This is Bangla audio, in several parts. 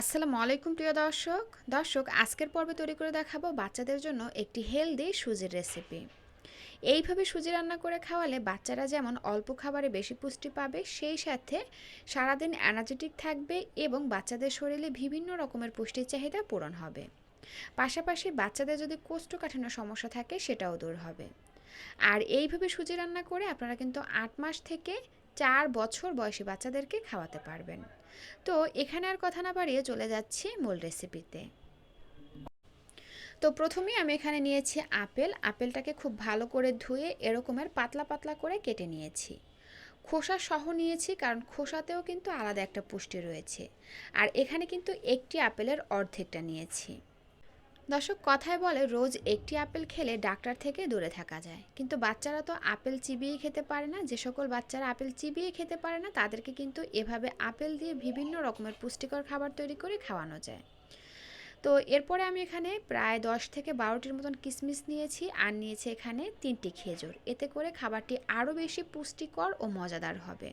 আসসালামু আলাইকুম প্রিয় দর্শক। দর্শক, আজকের পর্বে তৈরি করে দেখাবো বাচ্চাদের জন্য একটি হেলদি সুজির রেসিপি। এইভাবে সুজি রান্না করে খাওয়ালে বাচ্চারা যেমন অল্প খাবারে বেশি পুষ্টি পাবে, সেই সাথে সারাদিন এনার্জেটিক থাকবে এবং বাচ্চাদের শরীরে বিভিন্ন রকমের পুষ্টির চাহিদা পূরণ হবে। পাশাপাশি বাচ্চাদের যদি কোষ্ঠকাঠিন্য সমস্যা থাকে, সেটাও দূর হবে। আর এইভাবে সুজি রান্না করে আপনারা কিন্তু আট মাস থেকে চার বছর বয়সী বাচ্চাদেরকে খাওয়াতে পারবেন। তো এখানে আর কথা না বাড়িয়ে চলে যাচ্ছি মূল রেসিপিতে তো প্রথমেই আমি এখানে নিয়েছি আপেল। আপেলটাকে খুব ভালো করে ধুয়ে এরকমের পাতলা পাতলা করে কেটে নিয়েছি। খোসা সহ নিয়েছি কারণ খোসাতেও কিন্তু আলাদা একটা পুষ্টি রয়েছে। আর এখানে কিন্তু একটি আপেলের অর্ধেকটা নিয়েছি। দর্শক কথায় বলে, রোজ একটি আপেল খেলে ডাক্তার থেকে দূরে থাকা যায়। কিন্তু বাচ্চারা তো আপেল চিবিয়ে খেতে পারে না। যে সকল বাচ্চারা আপেল চিবিয়ে খেতে পারে না, তাদেরকে কিন্তু এভাবে আপেল দিয়ে বিভিন্ন রকমের পুষ্টিকর খাবার তৈরি করে খাওয়ানো যায়। তো এরপরে আমি এখানে প্রায় দশ থেকে বারোটির মতন কিশমিশ নিয়েছি আর নিয়েছি এখানে তিনটি খেজুর। এতে করে খাবারটি আরও বেশি পুষ্টিকর ও মজাদার হবে।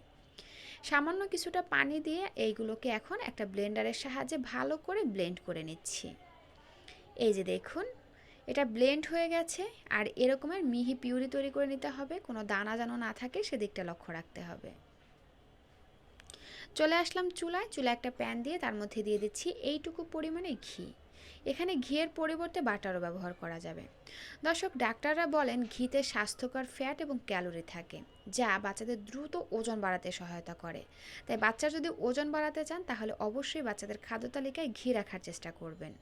সামান্য কিছুটা পানি দিয়ে এইগুলোকে এখন একটা ব্লেন্ডারের সাহায্যে ভালো করে ব্লেন্ড করে নিচ্ছি। এই যে দেখুন, এটা ব্লেন্ড হয়ে গেছে আর এরকমের মিহি পিউরি তৈরি করে নিতে হবে, কোনো দানা যেন না থাকে সেদিকটা লক্ষ্য রাখতে হবে। চলে আসলাম চুলায়, চুলা একটা প্যান দিয়ে তার মধ্যে দিয়ে দিচ্ছি এইটুকু পরিমাণে ঘি। এখানে ঘিয়ের পরিবর্তে বাটারও ব্যবহার করা যাবে। দর্শক, ডাক্তাররা বলেন ঘিতে স্বাস্থ্যকর ফ্যাট এবং ক্যালোরি থাকে, যা বাচ্চাদের দ্রুত ওজন বাড়াতে সহায়তা করে। তাই বাচ্চা যদি ওজন বাড়াতে চান, তাহলে অবশ্যই বাচ্চাদের খাদ্য তালিকায় ঘি রাখার চেষ্টা করবেন।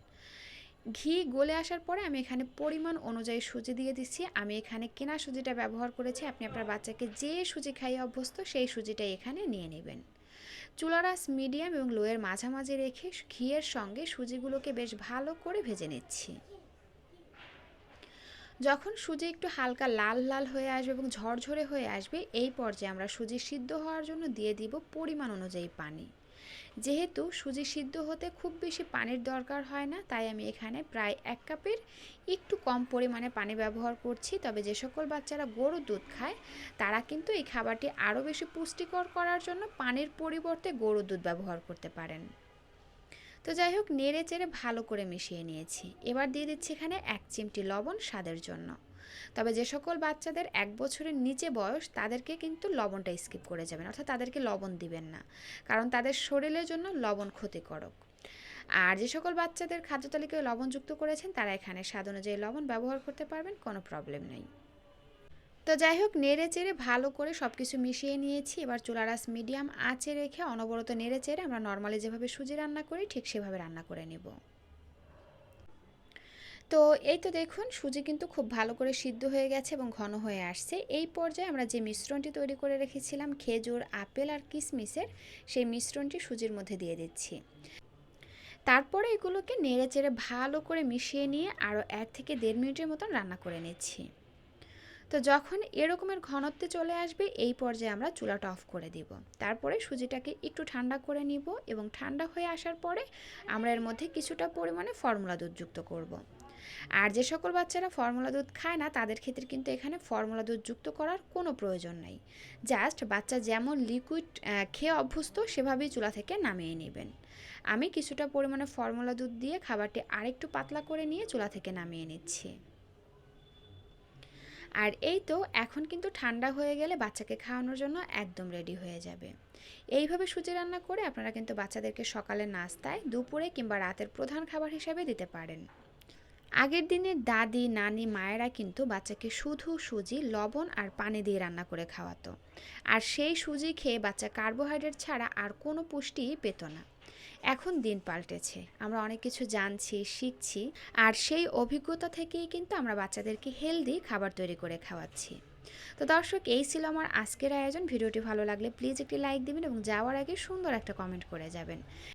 ঘি গলে আসার পরে আমি এখানে পরিমাণ অনুযায়ী সুজি দিয়ে দিচ্ছি। আমি এখানে কেনা সুজিটা ব্যবহার করেছি। আপনি আপনার বাচ্চাকে যে সুজি খাইয়ে অভ্যস্ত, সেই সুজিটাই এখানে নিয়ে নেবেন। চুলারাস মিডিয়াম এবং লোয়ের মাঝামাঝি রেখে ঘিয়ের সঙ্গে সুজিগুলোকে বেশ ভালো করে ভেজে নিচ্ছি। যখন সুজি একটু হালকা লাল লাল হয়ে আসবে এবং ঝরঝরে হয়ে আসবে, এই পর্যায়ে আমরা সুজি সিদ্ধ হওয়ার জন্য দিয়ে দিব পরিমাণ অনুযায়ী পানি। যেহেতু সুজি সিদ্ধ হতে খুব বেশি পানির দরকার হয় না, তাই আমি এখানে প্রায় এক কাপের একটু কম পরিমাণে পানি ব্যবহার করছি। তবে যে সকল বাচ্চারা গরুর দুধ খায়, তারা কিন্তু এই খাবারটি আরও বেশি পুষ্টিকর করার জন্য পানির পরিবর্তে গরুর দুধ ব্যবহার করতে পারেন। তো যাই হোক, নেড়ে চেড়ে ভালো করে মিশিয়ে নিয়েছি। এবার দিয়ে দিচ্ছি এখানে এক চিমটি লবণ স্বাদের জন্য। তবে যে সকল বাচ্চাদের এক বছরের নিচে বয়স, তাদেরকে কিন্তু লবণটা স্কিপ করে যাবেন, অর্থাৎ তাদেরকে লবণ দিবেন না। কারণ তাদের শরীরের জন্য লবণ ক্ষতিকারক। আর যে সকল বাচ্চাদের খাদ্য তালিকায় লবণযুক্ত করেছেন, তারা এখানে স্বাদ অনুযায়ী লবণ ব্যবহার করতে পারবেন, কোনো প্রবলেম নেই। তো যাই হোক, নেড়ে চেড়ে ভালো করে সব কিছু মিশিয়ে নিয়েছি। এবার চুলারাস মিডিয়াম আঁচে রেখে অনবরত নেড়ে চেড়ে আমরা নর্মালি যেভাবে সুজি রান্না করি, ঠিক সেভাবে রান্না করে নেব। তো এই তো দেখুন, সুজি কিন্তু খুব ভালো করে সিদ্ধ হয়ে গেছে এবং ঘন হয়ে আসছে। এই পর্যায়ে আমরা যে মিশ্রণটি তৈরি করে রেখেছিলাম, খেজুর, আপেল আর কিশমিশের সেই মিশ্রণটি সুজির মধ্যে দিয়ে দিচ্ছি। তারপরে এগুলোকে নেড়ে চেড়ে ভালো করে মিশিয়ে নিয়ে আরও এক থেকে দেড় মিনিটের মতন রান্না করে নিচ্ছি। তো যখন এরকমের ঘনত্বে চলে আসবে, এই পর্যায়ে আমরা চুলাটা অফ করে দিব। তারপরে সুজিটাকে একটু ঠান্ডা করে নিব এবং ঠান্ডা হয়ে আসার পরে আমরা এর মধ্যে কিছুটা পরিমাণে ফর্মুলা দুধ যুক্ত করব। আর যে সকল বাচ্চারা ফর্মুলা দুধ খায় না, তাদের ক্ষেত্রে কিন্তু এখানে ফর্মুলা দুধ যুক্ত করার কোনো প্রয়োজন নেই। জাস্ট বাচ্চা যেমন লিকুইড খেয়ে অভ্যস্ত, সেভাবেই চুলা থেকে নামিয়ে নেবেন। আমি কিছুটা পরিমাণে ফর্মুলা দুধ দিয়ে খাবারটি আরেকটু পাতলা করে নিয়ে চুলা থেকে নামিয়ে নিচ্ছি। আর এই তো, এখন কিন্তু ঠান্ডা হয়ে গেলে বাচ্চাকে খাওয়ানোর জন্য একদম রেডি হয়ে যাবে। এইভাবে সুজি রান্না করে আপনারা কিন্তু বাচ্চাদেরকে সকালে নাস্তায়, দুপুরে কিংবা রাতের প্রধান খাবার হিসাবে দিতে পারেন। আগের দিনের দাদি, নানি, মায়েরা কিন্তু বাচ্চাকে শুধু সুজি, লবণ আর পানি দিয়ে রান্না করে খাওয়াতো। আর সেই সুজি খেয়ে বাচ্চা কার্বোহাইড্রেট ছাড়া আর কোনো পুষ্টিই পেত না। এখন দিন পাল্টেছে। আমরা অনেক কিছু জানছি, শিখছি, আর সেই অভিজ্ঞতা থেকেই কিন্তু আমরা বাচ্চাদেরকে হেলদি খাবার তৈরি করে খাওয়াচ্ছি। তো দর্শক, এই ছিল আমার আজকের আয়োজন। ভিডিওটি ভালো লাগলে প্লিজ একটি লাইক দিবেন এবং যাওয়ার আগে সুন্দর একটা কমেন্ট করে যাবেন।